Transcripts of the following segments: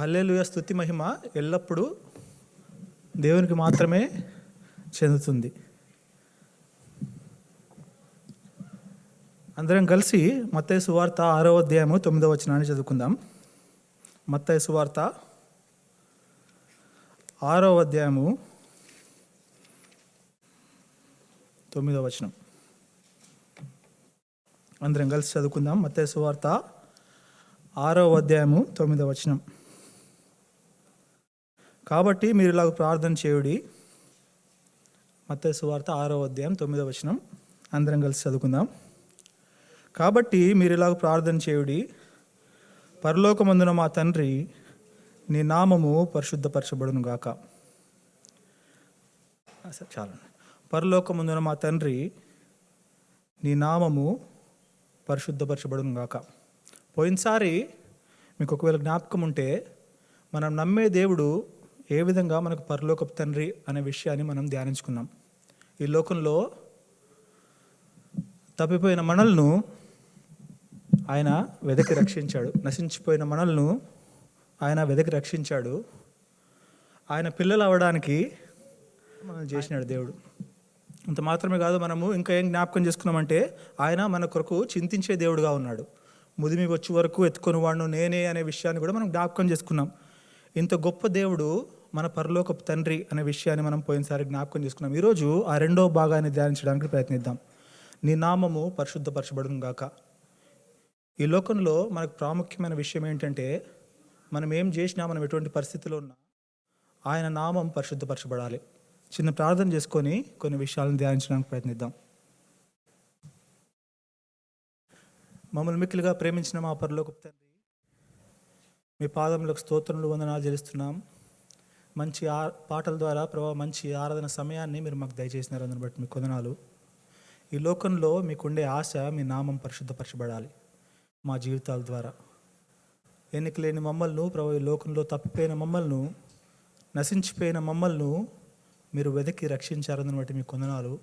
హల్లెలూయ స్థుతి మహిమ ఎల్లప్పుడూ దేవునికి మాత్రమే చెందుతుంది. అందరం కలిసి మత్తయ్య సువార్త ఆరో అధ్యాయము తొమ్మిదవ వచనాన్ని చదువుకుందాం. మత్తయ్య సువార్త ఆరో అధ్యాయము తొమ్మిదవ వచనం. అందరం కలిసి చదువుకుందాం. మత్తయ్య సువార్త ఆరో అధ్యాయము తొమ్మిదవ వచనం. కాబట్టి మీరు ఇలాగ ప్రార్థన చేయుడి. మత్త సువార్త ఆరో అధ్యాయం తొమ్మిదవ వచనం. అందరం కలిసి చదువుకుందాం. కాబట్టి మీరు ఇలాగ ప్రార్థన చేయుడి. పరలోకమందున మా తండ్రి నీ నామము పరిశుద్ధపరచబడును గాక. చాలా చాలండి. పరలోకమందున మా తండ్రి నీ నామము పరిశుద్ధపరచబడును గాక. పోయినసారి మీకు ఒకవేళ జ్ఞాపకం ఉంటే మనం నమ్మే దేవుడు ఏ విధంగా మనకు పరలోకపు తండ్రి అనే విషయాన్ని మనం ధ్యానించుకున్నాం. ఈ లోకంలో తప్పిపోయిన మనల్ను ఆయన వెదకి రక్షించాడు. నశించిపోయిన మనల్ను ఆయన వెదకి రక్షించాడు. ఆయన పిల్లలు అవ్వడానికి మనం చేసినాడు దేవుడు. ఇంత మాత్రమే కాదు మనము ఇంకా ఏం జ్ఞాపకం చేసుకున్నామంటే ఆయన మన కొరకు చింతించే దేవుడుగా ఉన్నాడు. ముదిమి వచ్చే వరకు ఎత్తుకొని వాడు నేనే అనే విషయాన్ని కూడా మనం జ్ఞాపకం చేసుకున్నాం. ఇంత గొప్ప దేవుడు మన పరలోకపు తండ్రి అనే విషయాన్ని మనం పోయినసారి జ్ఞాపకం చేసుకున్నాం. ఈరోజు ఆ రెండో భాగాన్ని ధ్యానించడానికి ప్రయత్నిద్దాం. నీ నామము పరిశుద్ధపరచబడును గాక. ఈ లోకంలో మనకు ప్రాముఖ్యమైన విషయం ఏంటంటే మనం ఏం చేసినా మనం ఎటువంటి పరిస్థితిలో ఉన్నా ఆయన నామం పరిశుద్ధపరచబడాలి. చిన్న ప్రార్థన చేసుకొని కొన్ని విషయాలను ధ్యానించడానికి ప్రయత్నిద్దాం. మమ్మల్ని మిక్కిలిగా ప్రేమించిన మా పరలోకపు తండ్రి మీ పాదములకు స్తోత్రములు వందనాలు చెల్లిస్తున్నాం. మంచి ఆ పాటల ద్వారా ప్రభావ మంచి ఆరాధన సమయాన్ని మీరు మాకు దయచేసినారు అందుని బట్టి మీ కొందనాలు. ఈ లోకంలో మీకుండే ఆశ మీ నామం పరిశుద్ధపరచబడాలి మా జీవితాల ద్వారా. ఎన్నిక లేని మమ్మల్ని ప్రభు ఈ లోకంలో తప్పిపోయిన మమ్మల్ని నశించిపోయిన మమ్మల్ని మీరు వెతికి రక్షించారని బట్టి మీ కొందనాలు.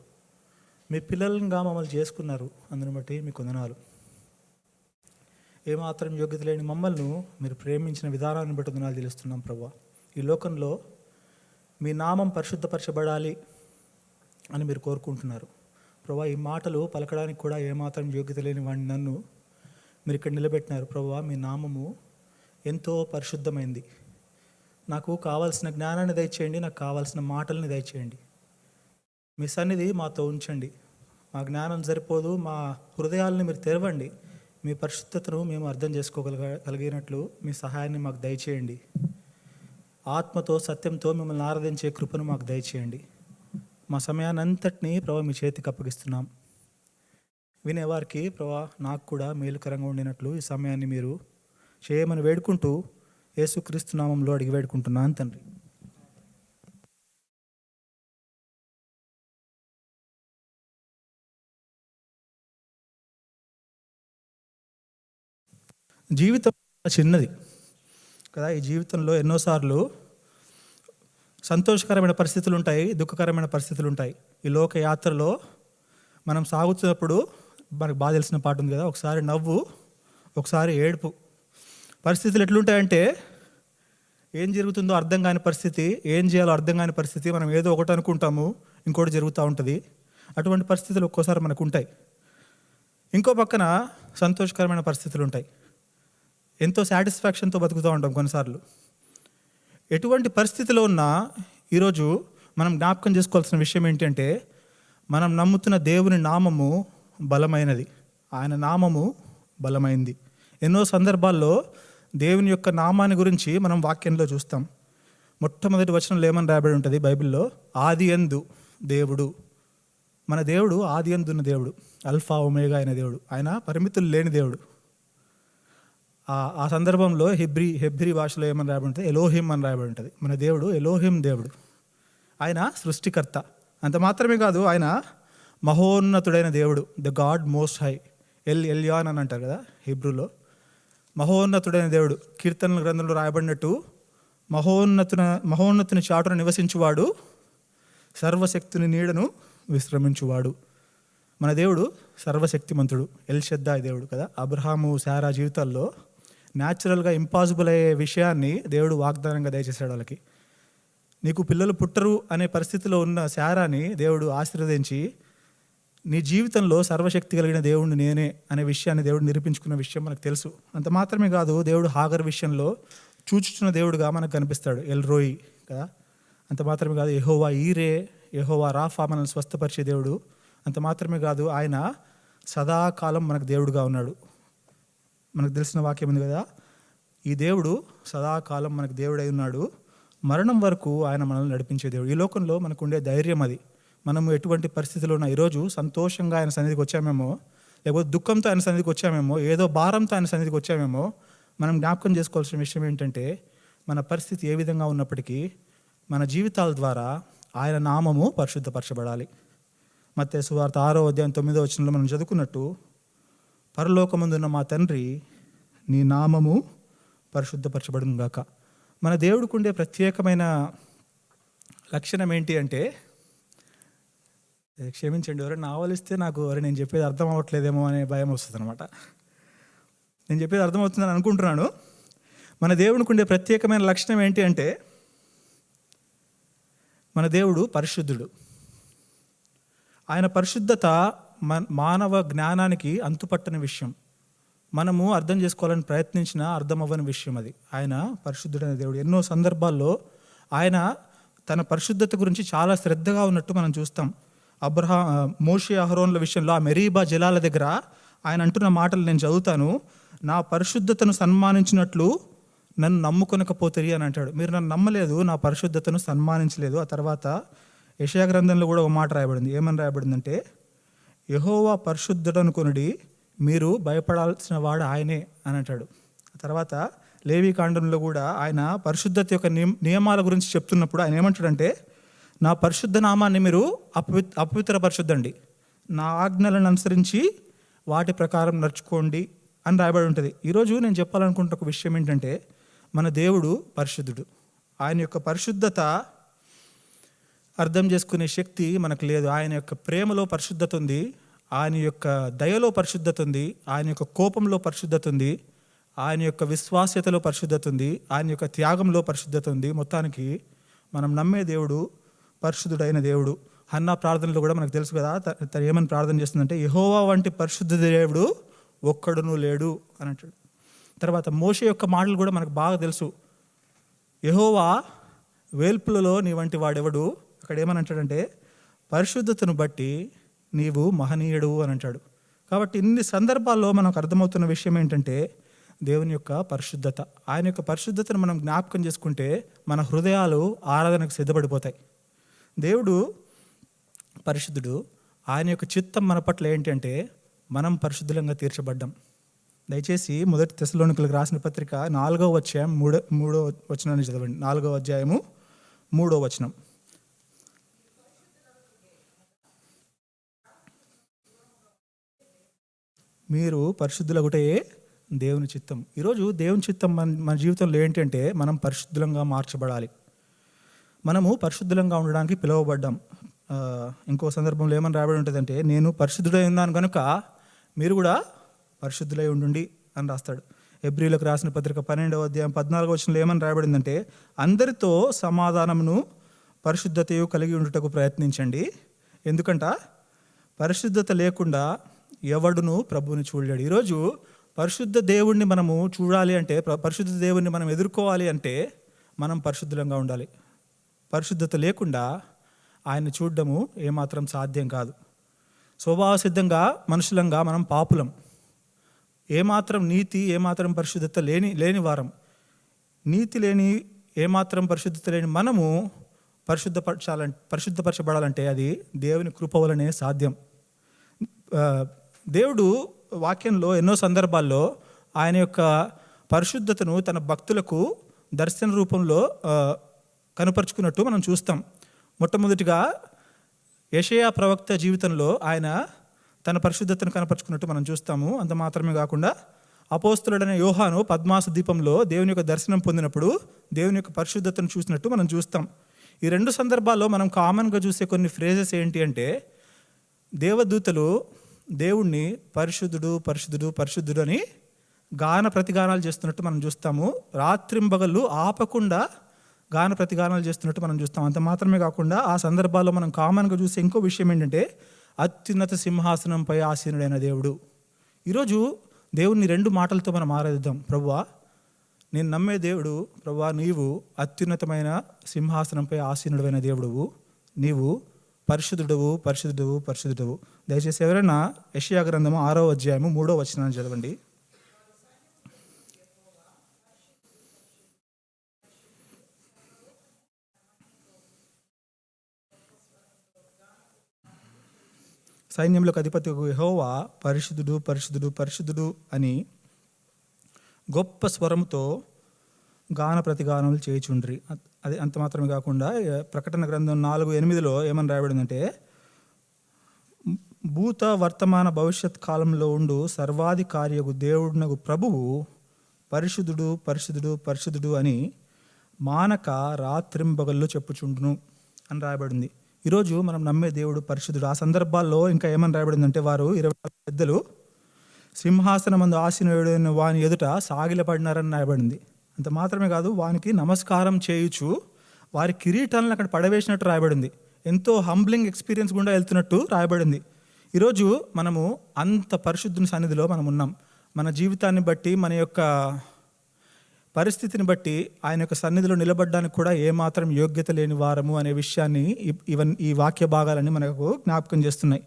మీ పిల్లలంగా మమ్మల్ని చేసుకున్నారు అందుని బట్టి మీ కొందనాలు. ఏమాత్రం యోగ్యత లేని మమ్మల్ని మీరు ప్రేమించిన విధానాన్ని బట్టి వందనాలు తెలుస్తున్నాం ప్రభా. ఈ లోకంలో మీ నామం పరిశుద్ధపరచబడాలి అని మీరు కోరుకుంటున్నారు. ప్రభా ఈ మాటలు పలకడానికి కూడా ఏమాత్రం యోగ్యత లేని వాడిని నన్ను మీరు ఇక్కడ నిలబెట్టినారు. ప్రభా మీ నామము ఎంతో పరిశుద్ధమైంది. నాకు కావాల్సిన జ్ఞానాన్ని దయచేయండి నాకు కావాల్సిన మాటల్ని దయచేయండి. మీ సన్నిధి మాతో ఉంచండి. మా జ్ఞానం సరిపోదు మా హృదయాలను మీరు తెరవండి. మీ పరిశుద్ధతను మేము అర్థం చేసుకోగలగ కలిగినట్లు మీ సహాయాన్ని మాకు దయచేయండి. ఆత్మతో సత్యంతో మిమ్మల్ని ఆరాధించే కృపను మాకు దయచేయండి. మా సమయాన్ని అంతటినీ మీ చేతికి అప్పగిస్తున్నాం. వినేవారికి ప్రభా నాకు కూడా మేలుకరంగా ఉండినట్లు ఈ సమయాన్ని మీరు చేయమని వేడుకుంటూ యేసుక్రీస్తు నామంలో అడిగి వేడుకుంటున్నాను తండ్రి. జీవితం చిన్నది. కదా ఈ జీవితంలో ఎన్నోసార్లు సంతోషకరమైన పరిస్థితులు ఉంటాయి దుఃఖకరమైన పరిస్థితులు ఉంటాయి ఈ లోక యాత్రలో మనం సాగుతున్నప్పుడు మనకు బాగా తెలిసిన పాట ఉంది కదా ఒకసారి నవ్వు ఒకసారి ఏడుపు. పరిస్థితులు ఎట్లుంటాయంటే ఏం జరుగుతుందో అర్థం కాని పరిస్థితి ఏం చేయాలో అర్థం కాని పరిస్థితి మనం ఏదో ఒకటి అనుకుంటాము ఇంకోటి జరుగుతూ ఉంటుంది. అటువంటి పరిస్థితులు ఒక్కోసారి మనకు ఉంటాయి. ఇంకో పక్కన సంతోషకరమైన పరిస్థితులు ఉంటాయి ఎంతో సాటిస్ఫాక్షన్తో బతుకుతూ ఉంటాం కొన్నిసార్లు. ఎటువంటి పరిస్థితిలో ఉన్నా ఈరోజు మనం జ్ఞాపకం చేసుకోవాల్సిన విషయం ఏంటంటే మనం నమ్ముతున్న దేవుని నామము బలమైనది. ఆయన నామము బలమైంది. ఎన్నో సందర్భాల్లో దేవుని యొక్క నామాన్ని గురించి మనం వాక్యంలో చూస్తాం. మొట్టమొదటి వచనంలో ఏమని రాబడి ఉంటుంది బైబిల్లో ఆది ఎందు దేవుడు. మన దేవుడు ఆది ఎందున్న దేవుడు. అల్ఫా ఒమేగా అయిన దేవుడు. ఆయన పరిమితులు లేని దేవుడు. ఆ- సందర్భంలో హెబ్రి హెబ్రి భాషలో ఏమని రాయబడి ఉంటుంది ఎలోహిం అని రాయబడి ఉంటుంది మన దేవుడు ఎలోహిం దేవుడు. ఆయన సృష్టికర్త. అంత మాత్రమే కాదు ఆయన మహోన్నతుడైన దేవుడు. The God most high El Elyon అని అంటారు కదా హిబ్రూలో. మహోన్నతుడైన దేవుడు. కీర్తనల గ్రంథంలో రాయబడినట్టు మహోన్నతున మహోన్నతుని చాటున నివసించువాడు సర్వశక్తుని నీడను విశ్రమించువాడు. మన దేవుడు సర్వశక్తిమంతుడు. ఎల్ శ్రద్ధా దేవుడు కదా. అబ్రహాము శారా జీవితాల్లో న్యాచురల్గా ఇంపాసిబుల్ అయ్యే విషయాన్ని దేవుడు వాగ్దానంగా దయచేశాడు వాళ్ళకి. నీకు పిల్లలు పుట్టరు అనే పరిస్థితిలో ఉన్న శారాని దేవుడు ఆశీర్వదించి నీ జీవితంలో సర్వశక్తి కలిగిన దేవుడిని నేనే అనే విషయాన్ని దేవుడు నిరూపించుకున్న విషయం మనకు తెలుసు. అంత మాత్రమే కాదు దేవుడు హాగర్ విషయంలో చూచుచున్న దేవుడుగా మనకు కనిపిస్తాడు ఎల్ రోయి కదా. అంత మాత్రమే కాదు ఎహోవా ఈరే యెహోవా రాఫా మనల్ని స్వస్థపరిచే దేవుడు. అంత మాత్రమే కాదు ఆయన సదాకాలం మనకు దేవుడుగా ఉన్నాడు. మనకు తెలిసిన వాక్యం ఉంది కదా? ఈ దేవుడు సదాకాలం మనకు దేవుడై ఉన్నాడు. మరణం వరకు ఆయన మనల్ని నడిపించే దేవుడు. ఈ లోకంలో మనకు ఉండే ధైర్యం అది. మనము ఎటువంటి పరిస్థితిలో ఉన్న ఈరోజు సంతోషంగా ఆయన సన్నిధికి వచ్చామేమో లేకపోతే దుఃఖంతో ఆయన సన్నిధికి వచ్చామేమో ఏదో భారంతో ఆయన సన్నిధికి వచ్చామేమో మనం జ్ఞాపకం చేసుకోవాల్సిన విషయం ఏంటంటే మన పరిస్థితి ఏ విధంగా ఉన్నప్పటికీ మన జీవితాల ద్వారా ఆయన నామము పరిశుద్ధపరచబడాలి. మత్తే సువార్త ఆరో అధ్యాయం తొమ్మిదో వచ్చినలో మనం చదువుకున్నట్టు పరలోకమందున్న మా తండ్రి నీ నామము పరిశుద్ధపరచబడును గాక మన దేవుడికి ఉండే ప్రత్యేకమైన లక్షణం ఏంటి అంటే క్షమించండి ఎవరైనా ఆవలిస్తే నాకు ఎవరు నేను చెప్పేది అర్థం అవ్వట్లేదేమో అనే భయం వస్తుంది అనమాట నేను చెప్పేది అర్థమవుతుందని అనుకుంటున్నాను. మన దేవునికి ఉండే ప్రత్యేకమైన లక్షణం ఏంటి అంటే మన దేవుడు పరిశుద్ధుడు. ఆయన పరిశుద్ధత మానవ జ్ఞానానికి అంతుపట్టని విషయం. మనము అర్థం చేసుకోవాలని ప్రయత్నించినా అర్థం అవ్వని విషయం అది. ఆయన పరిశుద్ధుడైన దేవుడు. ఎన్నో సందర్భాల్లో ఆయన తన పరిశుద్ధత గురించి చాలా శ్రద్ధగా ఉన్నట్టు మనం చూస్తాం. అబ్రహా మోషే అహరోన్ల విషయంలో ఆ మెరీబా జలాల దగ్గర ఆయన అంటున్న మాటలు నేను చదువుతాను. నా పరిశుద్ధతను సన్మానించినట్లు నన్ను నమ్ముకొనకపోతుంది అని అంటాడు. మీరు నన్ను నమ్మలేదు నా పరిశుద్ధతను సన్మానించలేదు. ఆ తర్వాత యశయా గ్రంథంలో కూడా ఒక మాట రాయబడింది. ఏమని రాయబడిందంటే యహోవా పరిశుద్ధుడు అనుకునుడి మీరు భయపడాల్సిన వాడు ఆయనే అని అంటాడు. తర్వాత లేవి కాండంలో కూడా ఆయన పరిశుద్ధత యొక్క నియమాల గురించి చెప్తున్నప్పుడు ఆయన ఏమంటాడంటే నా పరిశుద్ధ నామాన్ని మీరు అపవి అపవిత్ర పరిశుద్ధండి నా ఆజ్ఞలను అనుసరించి వాటి ప్రకారం నడుచుకోండి అని రాయబడి ఉంటుంది. ఈరోజు నేను చెప్పాలనుకుంటున్న ఒక విషయం ఏంటంటే మన దేవుడు పరిశుద్ధుడు. ఆయన యొక్క పరిశుద్ధత అర్థం చేసుకునే శక్తి మనకు లేదు. ఆయన యొక్క ప్రేమలో పరిశుద్ధత ఉంది ఆయన యొక్క దయలో పరిశుద్ధత ఉంది ఆయన యొక్క కోపంలో పరిశుద్ధత ఉంది ఆయన యొక్క విశ్వాస్యతలో పరిశుద్ధత ఉంది ఆయన యొక్క త్యాగంలో పరిశుద్ధత ఉంది మొత్తానికి మనం నమ్మే దేవుడు పరిశుద్ధుడైన దేవుడు. హన్నా ప్రార్థనలో కూడా మనకు తెలుసు కదా. తను ఏమని ప్రార్థన చేస్తుందంటే యహోవా వంటి పరిశుద్ధ దేవుడు ఒక్కడును లేడు అని అంటాడు. తర్వాత మోష యొక్క మాటలు కూడా మనకు బాగా తెలుసు. యహోవా వేల్పులలో నీ వంటి వాడెవడు? అక్కడ ఏమని అంటాడంటే పరిశుద్ధతను బట్టి నీవు మహనీయుడు అని అంటాడు కాబట్టి ఇన్ని సందర్భాల్లో మనకు అర్థమవుతున్న విషయం ఏంటంటే దేవుని యొక్క పరిశుద్ధత. ఆయన యొక్క పరిశుద్ధతను మనం జ్ఞాపకం చేసుకుంటే మన హృదయాలు ఆరాధనకు సిద్ధపడిపోతాయి. దేవుడు పరిశుద్ధుడు. ఆయన యొక్క చిత్తం మన పట్ల ఏంటంటే మనం పరిశుద్ధంగా తీర్చబడ్డాం. దయచేసి మొదటి తెశలోనికులకు రాసిన పత్రిక నాలుగో అధ్యాయం మూడో మూడో వచనాన్ని చదవండి. నాలుగో అధ్యాయము మూడో వచనం. మీరు పరిశుద్ధులగుటే దేవుని చిత్తం. ఈరోజు దేవుని చిత్తం మన మన జీవితంలో ఏంటంటే మనం పరిశుద్ధంగా మార్చబడాలి. మనము పరిశుద్ధంగా ఉండడానికి పిలువబడ్డాం. ఇంకో సందర్భంలో ఏమని రాబడి ఉంటుందంటే నేను పరిశుద్ధుడై ఉన్నాను కనుక మీరు కూడా పరిశుద్ధులై ఉండండి అని రాస్తాడు. ఎబ్రిలకు రాసిన పత్రిక పన్నెండవ అధ్యాయం పద్నాలుగో వచనంలో ఏమని రాయబడిందంటే అందరితో సమాధానమును పరిశుద్ధతయు కలిగి ఉండుటకు ప్రయత్నించండి. ఎందుకంట? పరిశుద్ధత లేకుండా ఎవడును ప్రభువుని చూడలేడు. ఈరోజు పరిశుద్ధ దేవుణ్ణి మనము చూడాలి అంటే పరిశుద్ధ దేవుణ్ణి మనం ఎదుర్కోవాలి అంటే మనం పరిశుద్ధంగా ఉండాలి. పరిశుద్ధత లేకుండా ఆయన చూడడము ఏమాత్రం సాధ్యం కాదు. స్వభావ సిద్ధంగా మనుషులంగా మనం పాపులం. ఏమాత్రం నీతి ఏమాత్రం పరిశుద్ధత లేని లేని వారం. నీతి లేని ఏమాత్రం పరిశుద్ధత లేని మనము పరిశుద్ధపరచాలంటే పరిశుద్ధపరచబడాలంటే అది దేవుని కృప వలనే సాధ్యం. దేవుడు వాక్యంలో ఎన్నో సందర్భాల్లో ఆయన యొక్క పరిశుద్ధతను తన భక్తులకు దర్శన రూపంలో కనపరుచుకున్నట్టు మనం చూస్తాం. మొట్టమొదటిగా యషయా ప్రవక్త జీవితంలో ఆయన తన పరిశుద్ధతను కనపరుచుకున్నట్టు మనం చూస్తాము. అంత మాత్రమే కాకుండా అపోస్తులుడైన యోహాను పద్మాస దీపంలో దేవుని యొక్క దర్శనం పొందినప్పుడు దేవుని యొక్క పరిశుద్ధతను చూసినట్టు మనం చూస్తాం. ఈ రెండు సందర్భాల్లో మనం కామన్గా చూసే కొన్ని ఫ్రేజెస్ ఏంటి అంటే దేవదూతలు దేవుణ్ణి పరిశుద్ధుడు పరిశుద్ధుడు పరిశుద్ధుడు అని గాన ప్రతిగానాలు చేస్తున్నట్టు మనం చూస్తాము. రాత్రింబగళ్ళు ఆపకుండా గాన ప్రతిగానాలు చేస్తున్నట్టు మనం చూస్తాం అంత మాత్రమే కాకుండా ఆ సందర్భాల్లో మనం కామన్గా చూసే ఇంకో విషయం ఏంటంటే అత్యున్నత సింహాసనంపై ఆసీనుడైన దేవుడు. ఈరోజు దేవుణ్ణి రెండు మాటలతో మనం ఆరాధిద్దాం. ప్రభువా నేను నమ్మే దేవుడు ప్రభువా నీవు అత్యున్నతమైన సింహాసనంపై ఆసీనుడైన దేవుడువు. నీవు పరిశుద్ధుడవు పరిశుద్ధుడవు పరిశుద్ధుడవు. దయచేసి ఎవరైనా యషియా గ్రంథము ఆరో అధ్యాయము మూడో వచనాన్ని చదవండి. సైన్యంలోకి అధిపతి యహోవా పరిశుద్ధుడు పరిశుద్ధుడు పరిశుద్ధుడు అని గొప్ప స్వరంతో గాన ప్రతిగానములు చేయుచుండ్రి. అది అంత మాత్రమే కాకుండా ప్రకటన గ్రంథం నాలుగు ఎనిమిదిలో ఏమని రాయబడిందంటే భూత వర్తమాన భవిష్యత్ కాలంలో ఉండు సర్వాధికార్యకు దేవుడునకు ప్రభువు పరిశుద్ధుడు పరిశుద్ధుడు పరిశుద్ధుడు అని మానక రాత్రింబగళ్ళు చెప్పుచుండును అని రాయబడింది. ఈరోజు మనం నమ్మే దేవుడు పరిశుద్ధుడు. ఆ సందర్భాల్లో ఇంకా ఏమని రాయబడిందంటే వారు ఇరవై నాలుగు పెద్దలు సింహాసనమందు ఆసీనుడైన వాని ఎదుట సాగిలపడినారని రాయబడింది. అంత మాత్రమే కాదు వానికి నమస్కారం చేయుచు వారి కిరీటాలను అక్కడ పడవేసినట్టు రాయబడింది. ఎంతో హంబ్లింగ్ ఎక్స్పీరియన్స్ గుండా వెళ్తున్నట్టు రాయబడింది. ఈరోజు మనము అంత పరిశుద్ధుని సన్నిధిలో మనం ఉన్నాం. మన జీవితాన్ని బట్టి మన యొక్క పరిస్థితిని బట్టి ఆయన యొక్క సన్నిధిలో నిలబడడానికి కూడా ఏమాత్రం యోగ్యత లేని వారము అనే విషయాన్ని ఇవన్ ఈ వాక్య భాగాలన్నీ మనకు జ్ఞాపకం చేస్తున్నాయి.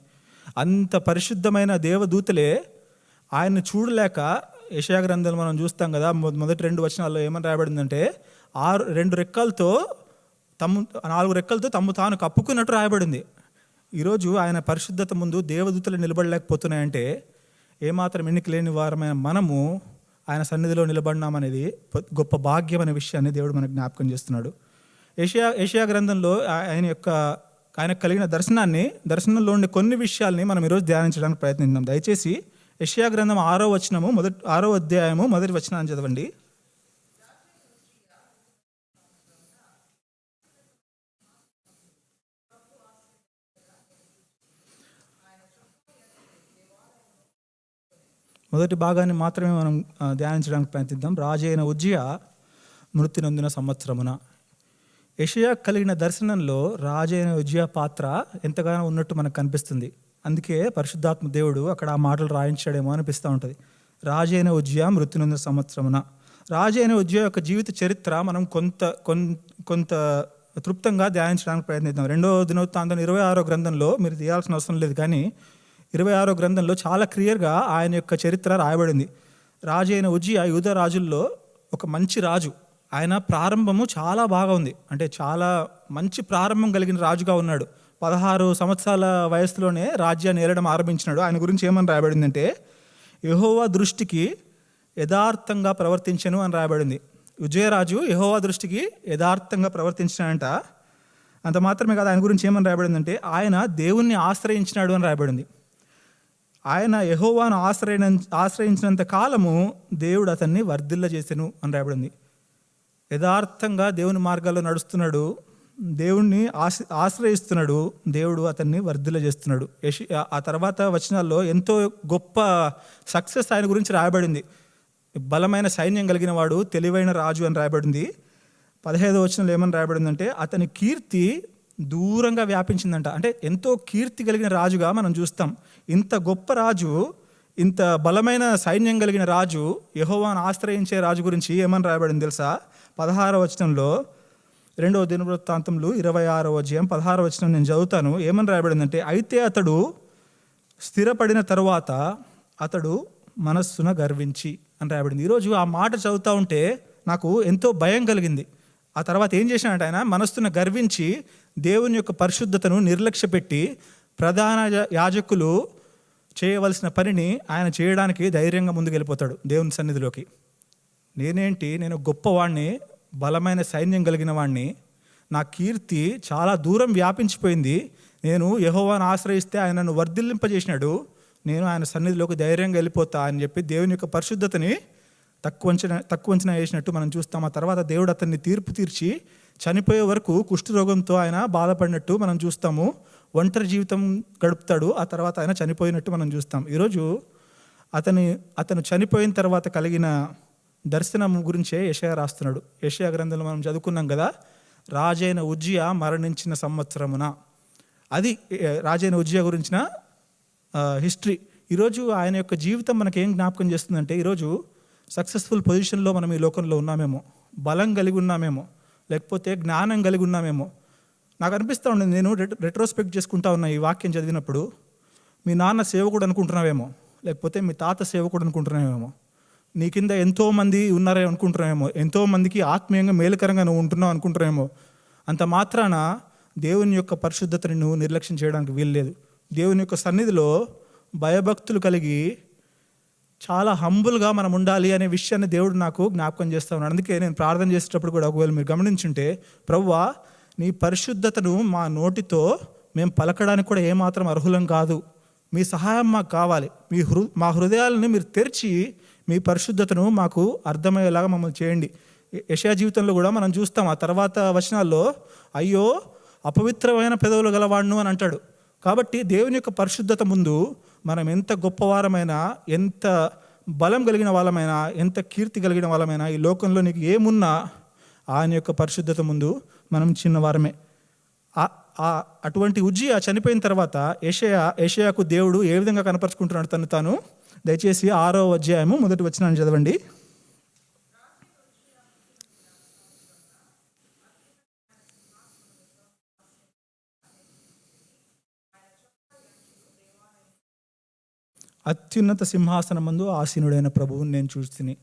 అంత పరిశుద్ధమైన దేవదూతలే ఆయన్ని చూడలేక యషయా గ్రంథాలు మనం చూస్తాం కదా మొదటి రెండు వచనాల్లో ఏమని రాయబడిందంటే ఆరు రెండు రెక్కలతో తమ్ము నాలుగు రెక్కలతో తమ్ము తాను కప్పుకున్నట్టు రాయబడింది. ఈరోజు ఆయన పరిశుద్ధత ముందు దేవదూతలు నిలబడలేకపోతున్నాయంటే ఏమాత్రం ఎన్నిక లేని వారమైన మనము ఆయన సన్నిధిలో నిలబడినామనేది గొప్ప భాగ్యం అనే విషయాన్ని దేవుడు మనకు జ్ఞాపకం చేస్తున్నాడు. ఏషియా ఏషియా గ్రంథంలో ఆయన యొక్క ఆయనకు కలిగిన దర్శనాన్ని దర్శనంలో ఉండే కొన్ని విషయాల్ని మనం ఈరోజు ధ్యానించడానికి ప్రయత్నిద్దాం దయచేసి యెషయా గ్రంథం ఆరో వచనము మొదటి ఆరో అధ్యాయము మొదటి వచనాన్ని చదవండి. మొదటి భాగాన్ని మాత్రమే మనం ధ్యానించడానికి ప్రయత్నిద్దాం. రాజైన ఉజ్జయ మృతి నొందిన సంవత్సరమున. యషయా కలిగిన దర్శనంలో రాజైన ఉజ్జయ పాత్ర ఎంతగానో ఉన్నట్టు మనకు కనిపిస్తుంది. అందుకే పరిశుద్ధాత్మ దేవుడు అక్కడ ఆ మాటలు రాయించాడేమో అనిపిస్తూ ఉంటుంది. రాజైన ఉజ్జయ మృతి సంవత్సరమున. రాజైన ఉజ్జయ యొక్క జీవిత చరిత్ర మనం కొంత కొంత తృప్తంగా ధ్యానించడానికి ప్రయత్నిద్దాం. రెండో దినోత్తాంతం ఇరవై ఆరో గ్రంథంలో మీరు తీయాల్సిన అవసరం లేదు కానీ ఇరవై ఆరో గ్రంథంలో చాలా క్లియర్గా ఆయన యొక్క చరిత్ర రాయబడింది. రాజైన అయిన యూద రాజుల్లో ఒక మంచి రాజు. ఆయన ప్రారంభము చాలా బాగా ఉంది. అంటే చాలా మంచి ప్రారంభం కలిగిన రాజుగా ఉన్నాడు. పదహారు సంవత్సరాల వయసులోనే రాజ్యాన్ని ఏలడం ఆరంభించినాడు. ఆయన గురించి ఏమని రాయబడిందంటే యహోవా దృష్టికి యథార్థంగా ప్రవర్తించను అని రాయబడింది. విజయరాజు యహోవా దృష్టికి యథార్థంగా ప్రవర్తించినాడంట. అంత మాత్రమే కాదు ఆయన గురించి ఏమని రాయబడిందంటే ఆయన దేవుణ్ణి ఆశ్రయించినాడు అని రాయబడింది. ఆయన యహోవాను ఆశ్రయిన ఆశ్రయించినంత కాలము దేవుడు అతన్ని వర్ధిల్ల చేసెను అని రాయబడింది. యథార్థంగా దేవుని మార్గాల్లో నడుస్తున్నాడు దేవుణ్ణి ఆశ ఆశ్రయిస్తున్నాడు. దేవుడు అతన్ని వర్ధిల్ల చేస్తున్నాడు. యశ్ ఆ తర్వాత వచనాల్లో ఎంతో గొప్ప సక్సెస్ ఆయన గురించి రాయబడింది. బలమైన సైన్యం కలిగిన వాడు తెలివైన రాజు అని రాయబడింది. పదహైదో వచనంలో ఏమని రాయబడిందంటే అతని కీర్తి దూరంగా వ్యాపించిందంట. అంటే ఎంతో కీర్తి కలిగిన రాజుగా మనం చూస్తాం. ఇంత గొప్ప రాజు ఇంత బలమైన సైన్యం కలిగిన రాజు యహోవాను ఆశ్రయించే రాజు గురించి ఏమని రాయబడింది తెలుసా? పదహారవ వచనంలో రెండవ దినవృత్తాంతంలో ఇరవై ఆరో అధ్యాయం పదహారవ వచనం నేను చదువుతాను. ఏమని రాయబడిందంటే అయితే అతడు స్థిరపడిన తరువాత అతడు మనస్సున గర్వించి అని రాయబడింది. ఈరోజు ఆ మాట చదువుతూ ఉంటే నాకు ఎంతో భయం కలిగింది. ఆ తర్వాత ఏం చేశాడంటే ఆయన మనస్సును గర్వించి దేవుని యొక్క పరిశుద్ధతను నిర్లక్ష్యపెట్టి ప్రధాన యాజకులు చేయవలసిన పనిని ఆయన చేయడానికి ధైర్యంగా ముందుకు వెళ్ళిపోతాడు దేవుని సన్నిధిలోకి. నేనేంటి? నేను గొప్పవాణ్ణి బలమైన సైన్యం కలిగిన వాడిని నా కీర్తి చాలా దూరం వ్యాపించిపోయింది. నేను యహోవాను ఆశ్రయిస్తే ఆయన నన్ను వర్ధిల్లింపజేసినాడు. నేను ఆయన సన్నిధిలోకి ధైర్యంగా వెళ్ళిపోతా అని చెప్పి దేవుని యొక్క పరిశుద్ధతని తక్కువ అంచనా తక్కువ అంచనా వేసినట్టు మనం చూస్తాం. ఆ తర్వాత దేవుడు అతన్ని తీర్పు తీర్చి చనిపోయే వరకు కుష్ఠరోగంతో ఆయన బాధపడినట్టు మనం చూస్తాము. ఒంటరి జీవితం గడుపుతాడు. ఆ తర్వాత ఆయన చనిపోయినట్టు మనం చూస్తాం. ఈరోజు అతని అతను చనిపోయిన తర్వాత కలిగిన దర్శనం గురించే యషయా రాస్తున్నాడు. యషయా గ్రంథంలో మనం చదువుకున్నాం కదా రాజైన ఉజ్జియా మరణించిన సంవత్సరమున. అది రాజైన ఉజ్జియా గురించిన హిస్టరీ. ఈరోజు ఆయన యొక్క జీవితం మనకి ఏం జ్ఞాపకం చేస్తుందంటే ఈరోజు సక్సెస్ఫుల్ పొజిషన్లో మనం ఈ లోకంలో ఉన్నామేమో. బలం కలిగి ఉన్నామేమో. లేకపోతే జ్ఞానం కలిగి ఉన్నామేమో. నాకు అనిపిస్తూ ఉండేది నేను రెట్రోస్పెక్ట్ చేసుకుంటా ఉన్నా ఈ వాక్యం చదివినప్పుడు. మీ నాన్న సేవకుడు అనుకుంటున్నావేమో. లేకపోతే మీ తాత సేవకుడు అనుకుంటున్నావేమో. నీ కింద ఎంతోమంది ఉన్నారే అనుకుంటున్నామేమో ఎంతోమందికి ఆత్మీయంగా మేలుకరంగా నువ్వు ఉంటున్నావు అనుకుంటున్నామేమో అంత మాత్రాన దేవుని యొక్క పరిశుద్ధతని నువ్వు నిర్లక్ష్యం చేయడానికి వీల్లేదు. దేవుని యొక్క సన్నిధిలో భయభక్తులు కలిగి చాలా హంబుల్గా మనం ఉండాలి అనే విషయాన్ని దేవుడు నాకు జ్ఞాపకం చేస్తా ఉన్నాడు. అందుకే నేను ప్రార్థన చేసేటప్పుడు కూడా ఒకవేళ మీరు గమనించుంటే ప్రవ్వా నీ పరిశుద్ధతను మా నోటితో మేము పలకడానికి కూడా ఏమాత్రం అర్హులం కాదు. మీ సహాయం మాకు కావాలి. మీ హృ మా హృదయాలను మీరు తెరిచి మీ పరిశుద్ధతను మాకు అర్థమయ్యేలాగా మమ్మల్ని చేయండి. యశా జీవితంలో కూడా మనం చూస్తాం ఆ తర్వాత వచనాల్లో అయ్యో అపవిత్రమైన పెదవులు గలవాడును అని అంటాడు. కాబట్టి దేవుని యొక్క పరిశుద్ధత ముందు మనం ఎంత గొప్పవారమైనా ఎంత బలం కలిగిన వాళ్ళమైనా ఎంత కీర్తి కలిగిన వాళ్ళమైనా ఈ లోకంలో నీకు ఏమున్నా ఆయన యొక్క పరిశుద్ధత ముందు మనం చిన్నవారమే. ఆ- ఆ అటువంటి ఉజ్జియా చనిపోయిన తర్వాత ఏషయా ఏషయాకు దేవుడు ఏ విధంగా కనపరుచుకుంటున్నాడు తను తాను? దయచేసి ఆరో అధ్యాయము మొదటి వచ్చిన చదవండి. అత్యున్నత సింహాసనం ముందు ఆసీనుడైన ప్రభువుని నేను చూస్తుని.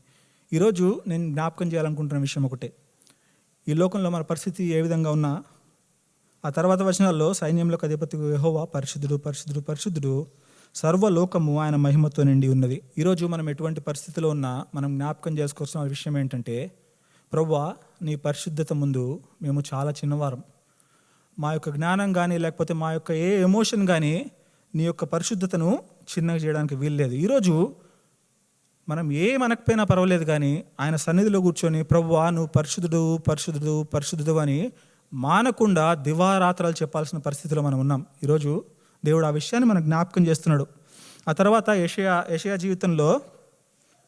ఈరోజు నేను జ్ఞాపకం చేయాలనుకుంటున్న విషయం ఒకటే. ఈ లోకంలో మన పరిస్థితి ఏ విధంగా ఉన్నా ఆ తర్వాత వచనాల్లో సైన్యంలో అధిపతి యహోవా పరిశుద్ధుడు పరిశుద్ధుడు పరిశుద్ధుడు సర్వలోకము ఆయన మహిమతో నిండి ఉన్నది. ఈరోజు మనం ఎటువంటి పరిస్థితిలో ఉన్నా మనం జ్ఞాపకం చేసుకోవాల్సిన విషయం ఏంటంటే ప్రవ్వా నీ పరిశుద్ధత ముందు మేము చాలా చిన్నవారం. మా యొక్క జ్ఞానం కానీ లేకపోతే మా యొక్క ఏ ఎమోషన్ కానీ నీ యొక్క పరిశుద్ధతను చిన్నగా చేయడానికి వీల్లేదు. ఈరోజు మనం ఏ మనకపోయినా పర్వాలేదు కానీ ఆయన సన్నిధిలో కూర్చొని ప్రవ్వా నువ్వు పరిశుద్ధుడు పరిశుద్ధుడు పరిశుద్ధుడు అని మానకుండా దివారాత్రాలు చెప్పాల్సిన పరిస్థితిలో మనం ఉన్నాం. ఈరోజు దేవుడు ఆ విషయాన్ని మనకు జ్ఞాపకం చేస్తున్నాడు. ఆ తర్వాత ఏషియా ఏషియా జీవితంలో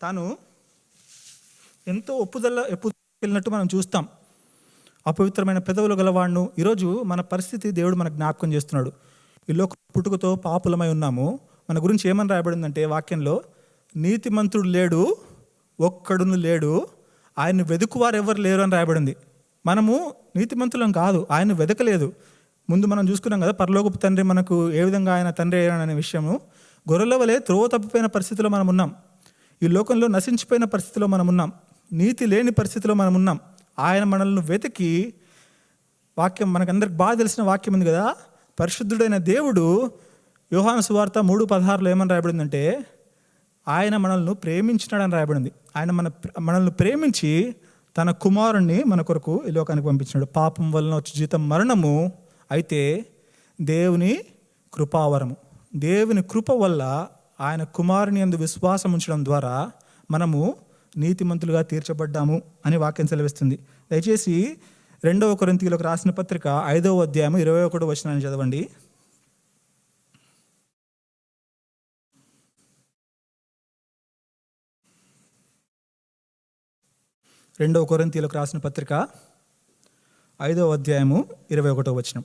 తాను ఎంతో ఒప్పుదల ఎప్పు వెళ్ళినట్టు మనం చూస్తాం. అపవిత్రమైన పెదవులు గలవాడును. ఈరోజు మన పరిస్థితి దేవుడు మనకు జ్ఞాపకం చేస్తున్నాడు. ఈ లోక పుట్టుకతో పాపులమై ఉన్నాము. మన గురించి ఏమని రాయబడిందంటే వాక్యంలో నీతిమంతుడు లేడు ఒక్కడును లేడు ఆయన్ని వెతుకువారు ఎవరు లేరు అని రాయబడింది. మనము నీతిమంతులం కాదు ఆయన వెతకలేదు ముందు మనం చూసుకున్నాం కదా పరలోకపు తండ్రి మనకు ఏ విధంగా ఆయన తండ్రి అయ్యాడు అనే విషయము. గొర్రెల వలె త్రోవ తప్పిపోయిన పరిస్థితిలో మనం ఉన్నాం. ఈ లోకంలో నశించిపోయిన పరిస్థితిలో మనం ఉన్నాం. నీతి లేని పరిస్థితిలో మనం ఉన్నాం. ఆయన మనల్ని వెతికి వాక్యం మనకందరికి బాగా తెలిసిన వాక్యం ఉంది కదా. పరిశుద్ధుడైన దేవుడు యోహాను సువార్త మూడు పదహారులో ఏమని రాయబడిందంటే ఆయన మనల్ని ప్రేమించినాడని రాయబడింది. ఆయన మన మనల్ని ప్రేమించి తన కుమారుణ్ణి మన కొరకు ఈ లోకానికి పంపించినాడు. పాపం వలన వచ్చి జీతం మరణము అయితే దేవుని కృపావరము. దేవుని కృప వల్ల ఆయన కుమారుని అందు విశ్వాసం ఉంచడం ద్వారా మనము నీతిమంతులుగా తీర్చబడ్డాము అని వాక్యం సెలవిస్తుంది. దయచేసి రెండవ కొరింతీలకు రాసిన పత్రిక ఐదవ అధ్యాయం ఇరవై ఒకటో వచనాన్ని చదవండి. రెండవ కొరింతీలకు రాసిన పత్రిక ఐదవ అధ్యాయము ఇరవై ఒకటో వచనం.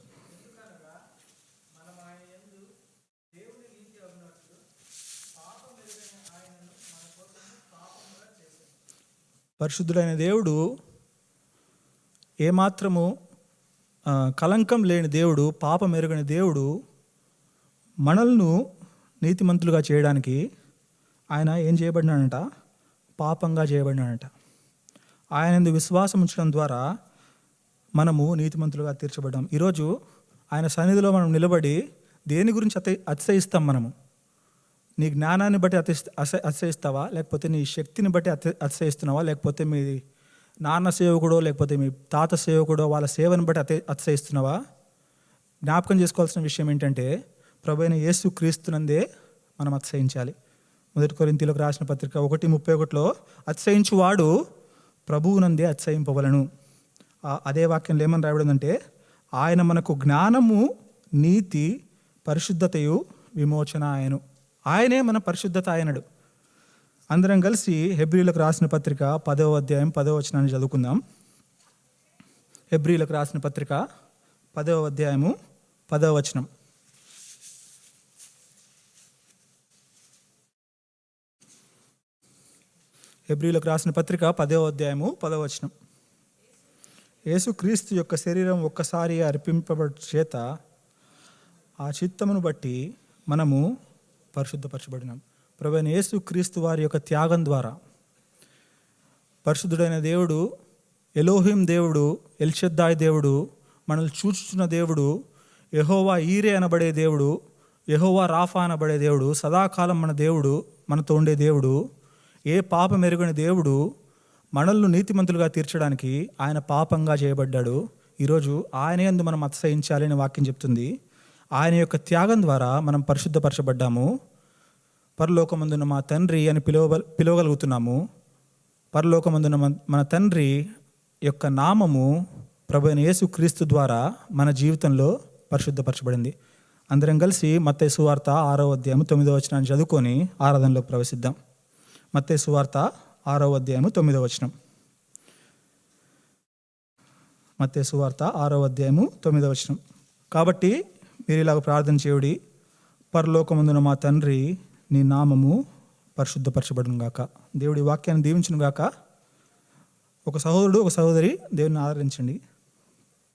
పరిశుద్ధుడైన దేవుడు ఏమాత్రము కలంకం లేని దేవుడు పాపం ఎరుగని దేవుడు మనల్ను నీతిమంతులుగా చేయడానికి ఆయన ఏం చేయబడినాడంట? పాపంగా చేయబడినాడంట. ఆయన విశ్వాసం ఉంచడం ద్వారా మనము నీతిమంతులుగా తీర్చబడ్డాం. ఈరోజు ఆయన సన్నిధిలో మనం నిలబడి దేని గురించి అతి అతిశయిస్తాం మనము? నీ జ్ఞానాన్ని బట్టి అతి అతిశయిస్తావా? లేకపోతే నీ శక్తిని బట్టి అతి అతిశయిస్తున్నావా? లేకపోతే మీ నాన్న సేవకుడో లేకపోతే మీ తాత సేవకుడో వాళ్ళ సేవను బట్టి అతి అతిశయిస్తున్నావా? జ్ఞాపకం చేసుకోవాల్సిన విషయం ఏంటంటే ప్రభు అయిన యేసు క్రీస్తునందే మనం అతిశయించాలి. మొదటి కొరింతీలకు రాసిన పత్రిక ఒకటి ముప్పై ఒకటిలో అతిశయించువాడు ప్రభువునందే అతిశయింపవలను. అదే వాక్యంలో ఏమని రాయబడిందంటే ఆయన మనకు జ్ఞానము నీతి పరిశుద్ధతయు విమోచన ఆయను ఆయనే మన పరిశుద్ధత ఆయనడు. అందరం కలిసి హెబ్రిలకు రాసిన పత్రిక పదవ అధ్యాయం పదవ వచనాన్ని చదువుకుందాం. హెబ్రిలకు రాసిన పత్రిక పదవ అధ్యాయము పదవ వచనం. హెబ్రిలకు రాసిన పత్రిక పదవ అధ్యాయము పదవ వచనం. యేసుక్రీస్తు యొక్క శరీరం ఒక్కసారి అర్పింపబడి చేత ఆ చిత్తమును బట్టి మనము పరిశుద్ధపరచబడినాం ప్రభువైన యేసు క్రీస్తు వారి యొక్క త్యాగం ద్వారా. పరిశుద్ధుడైన దేవుడు ఎలోహిం దేవుడు ఎల్షద్దాయ్ దేవుడు మనల్ని చూచుచున్న దేవుడు యహోవా ఈరే అనబడే దేవుడు యహోవా రాఫా అనబడే దేవుడు సదాకాలం మన దేవుడు మనతో ఉండే దేవుడు ఏ పాపం ఎరుగని దేవుడు మనల్ని నీతిమంతులుగా తీర్చడానికి ఆయన పాపంగా చేయబడ్డాడు. ఈరోజు ఆయన యందు మనం అతిశయించాలి అని వాక్యం చెప్తుంది. ఆయన యొక్క త్యాగం ద్వారా మనం పరిశుద్ధపరచబడ్డాము. పరలోకమందున మా తండ్రి అని పిలువ పిలవగలుగుతున్నాము. పరలోకమందున మన- తండ్రి యొక్క నామము ప్రభు యేసు క్రీస్తు ద్వారా మన జీవితంలో పరిశుద్ధపరచబడింది. అందరం కలిసి మత్తే సువార్త ఆరో అధ్యాయము తొమ్మిదో వచనాన్ని చదువుకొని ఆరాధనలోకి ప్రవేశిద్దాం. మత్తే సువార్త ఆరో అధ్యాయము తొమ్మిదో వచనం. మత్తే సువార్త ఆరో అధ్యాయము తొమ్మిదో వచనం. కాబట్టి మీరు ఇలాగ ప్రార్థన చేయుడి. పరలోకమందున మా తండ్రి నీ నామము పరిశుద్ధపరచబడును గాక. దేవుడి వాక్యాన్ని దీవించును గాక. ఒక సహోదరుడు ఒక సహోదరి దేవుని ఆదరించండి.